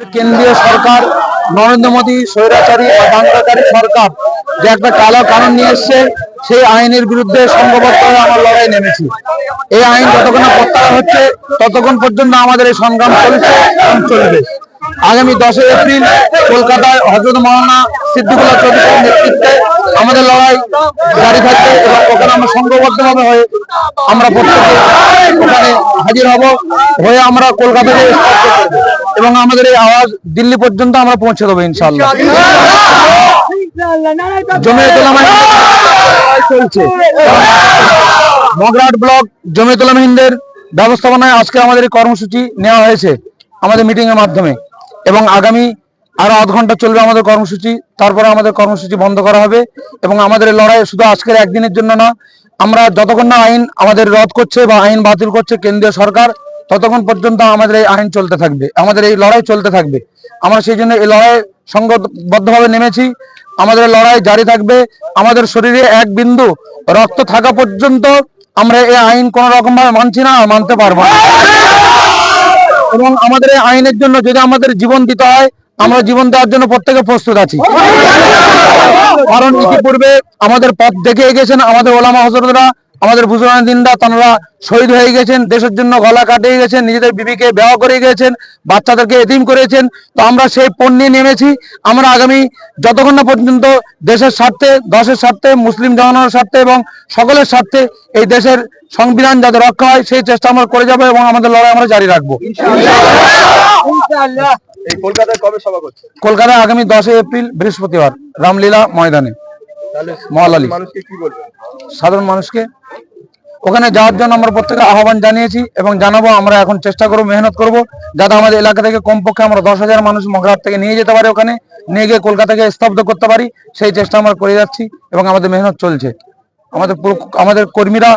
কেন্দ্রীয় সরকার, নরেন্দ্র মোদী, স্বৈরাচারী বা দাঙ্গাকারী সরকার, যে একটা কালো কানুন নিয়ে এসছে, সেই আইনের বিরুদ্ধে সংঘবদ্ধ হয়ে আমরা লড়াই নেমেছি। এই আইন যতক্ষণ প্রত্যাহার হচ্ছে, ততক্ষণ পর্যন্ত আমাদের এই সংগ্রাম চলছে চলবে। আগামী দশই এপ্রিল কলকাতায় হজরত মৌলানা সিদ্দিকুল্লাহ চৌধুরীর নেতৃত্বে আমাদের লড়াই জারি থাকবে এবং ওখানে আমরা সংঘবদ্ধভাবে হয়ে আমরা প্রত্যেকে ওখানে হাজির হব। হয়ে আমরা করব। এবং আমাদের এই আওয়াজ দিল্লি পর্যন্ত আমরা পৌঁছে দেবো ইনশাল্লাহ চলছে। মগরাট ব্লক জমিয়তুল উলামা হিন্দের ব্যবস্থাপনায় আজকে আমাদের কর্মসূচি নেওয়া হয়েছে আমাদের মিটিং এর মাধ্যমে। এবং আগামী আরও আধ ঘণ্টা চলবে আমাদের কর্মসূচি। তারপরে আমাদের কর্মসূচি বন্ধ করা হবে। এবং আমাদের লড়াই শুধু আজকের একদিনের জন্য না আমরা যতক্ষণ না আইন আমাদের রদ করছে বা আইন বাতিল করছে কেন্দ্রীয় সরকার, ততক্ষণ পর্যন্ত আমাদের এই আইন চলতে থাকবে। আমাদের এই লড়াই চলতে থাকবে। আমরা সেই জন্য এই লড়াই সংঘবদ্ধভাবে নেমেছি। আমাদের লড়াই জারি থাকবে। আমাদের শরীরে এক বিন্দু রক্ত থাকা পর্যন্ত আমরা এই আইন কোন রকম ভাবে মানছি না মানতে পারব না। এবং আমাদের এই আইনের জন্য যদি আমাদের জীবন দিতে হয় আমরা জীবন দেওয়ার জন্য প্রত্যেকে প্রস্তুত আছি। কারণ ইতিপূর্বে আমাদের পথ দেখে গেছেন আমাদের ওলামা হজরতরা আমাদের দিনরা তারা শহীদ হয়ে গেছেন, দেশের জন্য গলা কাটিয়ে গেছেন, নিজেদের বিবিকে বেওয়া করে গেছেন, বাচ্চাদেরকে এতিম করেছেন। তো আমরা সেই পণ্যে নেমেছি। আমরা আগামী যতক্ষণ না পর্যন্ত দেশের স্বার্থে, দশের স্বার্থে, মুসলিম জনগণের স্বার্থে এবং সকলের স্বার্থে এই দেশের সংবিধান যাতে রক্ষা হয়, সেই চেষ্টা আমরা করে যাব এবং আমাদের লড়াই আমরা জারি রাখব। এই কলকাতায় কবে সভা করছে? কলকাতায় আগামী দশই এপ্রিল বৃহস্পতিবার রামলীলা ময়দানে। মহালালী। মানুষকে কি বলবেন? সাধারণ মানুষকে। ওখানে যাওয়ার জন্য আমরা প্রত্যেকে আহ্বান জানিয়েছি এবং জানাব আমরা এখন চেষ্টা করব মেহনত করব যাতে আমাদের এলাকা থেকে কমপক্ষে আমরা দশ হাজার মানুষ মগরাট থেকে নিয়ে যেতে পারি ওখানে নিয়ে গিয়ে কলকাতাকে স্তব্ধ করতে পারি। সেই চেষ্টা আমরা করে যাচ্ছি এবং আমাদের মেহনত চলছে। আমাদের আমাদের কর্মীরা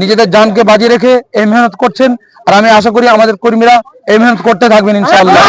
নিজেদের জানকে বাজি রেখে এই মেহনত করছেন। আর আমি আশা করি আমাদের কর্মীরা এই মেহনত করতে থাকবেন ইনশাআল্লাহ।